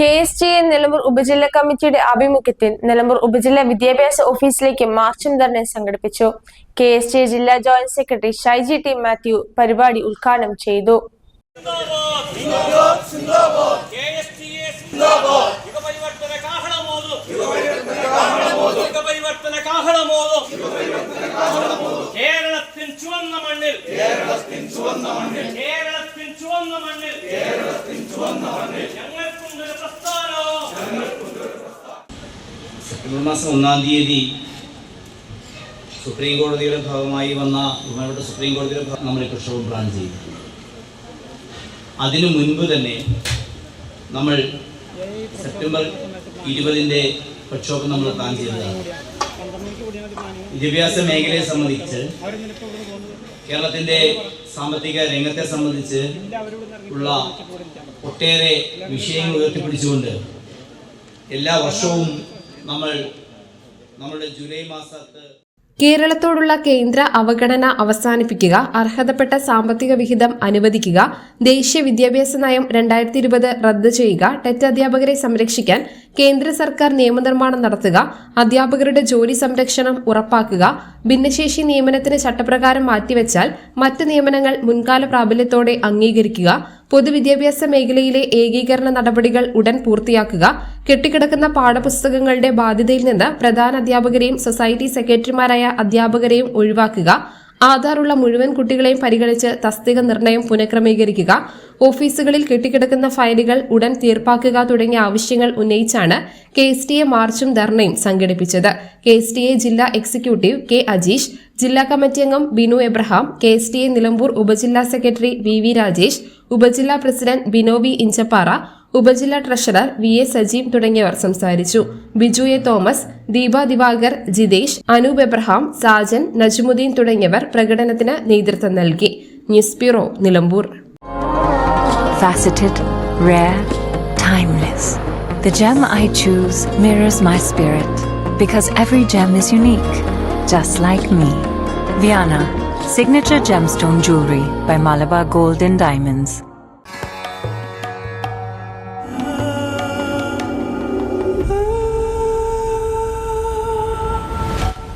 K S T A Nilambur ഉപജില്ലാ കമ്മിറ്റിയുടെ ആഭിമുഖ്യത്തിൽ നിലമ്പൂർ ഉപജില്ലാ വിദ്യാഭ്യാസ ഓഫീസിലേക്ക് മാർച്ചും ധർണ സംഘടിപ്പിച്ചു. കെ എസ് എ ജില്ലാ joint secretary Shaiji T Mathew പരിപാടി ഉദ്ഘാടനം ചെയ്തു. കേരളത്തിൽ ചുവന്ന മണ്ണിൽ കേരളത്തിൽ ചുവന്ന മണ്ണിൽ കേരളത്തിൻ ചുവന്ന മണ്ണിൽ. കേരളത്തിൻ ചുവന്ന മണ്ണിൽ. ഞങ്ങൾക്കുണ്ടൊരു പ്രസ്ഥാനം. സെപ്റ്റംബർ മാസം ഒന്നാം തീയതി സുപ്രീം കോടതിയുടെ ഭാഗമായി വന്ന ബഹുമാനപ്പെട്ട സുപ്രീം കോടതിയുടെ ഭാഗം നമ്മൾ ഈ പ്രക്ഷോഭം പ്ലാൻ ചെയ്തു. അതിനു മുൻപ് തന്നെ നമ്മൾ സെപ്റ്റംബർ ഇരുപതിന്റെ പ്രക്ഷോഭം നമ്മൾ പ്ലാൻ ചെയ്തതാണ്. വിദ്യാഭ്യാസ മേഖലയെ സംബന്ധിച്ച് കേരളത്തിന്റെ സാമ്പത്തിക രംഗത്തെ സംബന്ധിച്ച് ഉള്ള ഒട്ടേറെ വിഷയങ്ങൾ ഉയർത്തിപ്പിടിച്ചുകൊണ്ട് എല്ലാ വർഷവും നമ്മൾ നമ്മുടെ ജൂലൈ മാസത്ത് കേരളത്തോടുള്ള കേന്ദ്ര അവഗണന അവസാനിപ്പിക്കുക അർഹതപ്പെട്ട സാമ്പത്തിക വിഹിതം അനുവദിക്കുക ദേശീയ വിദ്യാഭ്യാസ നയം രണ്ടായിരത്തി ഇരുപത് റദ്ദ് ചെയ്യുക ടെറ്റ് അധ്യാപകരെ സംരക്ഷിക്കാൻ കേന്ദ്ര സർക്കാർ നിയമനിർമ്മാണം നടത്തുക അധ്യാപകരുടെ ജോലി സംരക്ഷണം ഉറപ്പാക്കുക ഭിന്നശേഷി നിയമനത്തിന് ചട്ടപ്രകാരം മാറ്റിവെച്ചാൽ മറ്റ് നിയമനങ്ങൾ മുൻകാല പ്രാബല്യത്തോടെ അംഗീകരിക്കുക പൊതുവിദ്യാഭ്യാസ മേഖലയിലെ ഏകീകരണ നടപടികൾ ഉടൻ പൂർത്തിയാക്കുക കെട്ടിക്കിടക്കുന്ന പാഠപുസ്തകങ്ങളുടെ ബാധ്യതയിൽ നിന്ന് പ്രധാന അധ്യാപകരെയും സൊസൈറ്റി സെക്രട്ടറിമാരായ അധ്യാപകരെയും ഒഴിവാക്കുക ആധാറുള്ള മുഴുവൻ കുട്ടികളെയും പരിഗണിച്ച് തസ്തിക നിർണയം പുനഃക്രമീകരിക്കുക ഓഫീസുകളിൽ കെട്ടിക്കിടക്കുന്ന ഫയലുകൾ ഉടൻ തീർപ്പാക്കുക തുടങ്ങിയ ആവശ്യങ്ങൾ ഉന്നയിച്ചാണ് കെ എസ് ടി എ മാർച്ചും ധർണയും സംഘടിപ്പിച്ചത്. കെ എസ് ടി എ ജില്ലാ എക്സിക്യൂട്ടീവ് കെ അജീഷ് ജില്ലാ കമ്മിറ്റി അംഗം Binu Abraham K S T A Nilambur ഉപജില്ലാ സെക്രട്ടറി വി വി രാജേഷ് ഉപജില്ലാ പ്രസിഡന്റ് ബിനോവി ഇഞ്ചപ്പാറ ഉപജില്ലാ ട്രഷറർ വി എ സജീവ് തുടങ്ങിയവർ സംസാരിച്ചു ബിജു എ തോമസ് ദീപ ദിവാകർ ജിതേഷ് അനൂപ് എബ്രഹാം സാജൻ നജ്മുദ്ദീൻ തുടങ്ങിയവർ പ്രകടനത്തിന് നേതൃത്വം നൽകി news bureau Nilambur faceted, rare, timeless. The gem I choose mirrors my spirit because every gem is unique, just like me. Viana, signature gemstone jewelry by Malabar Gold and Diamonds.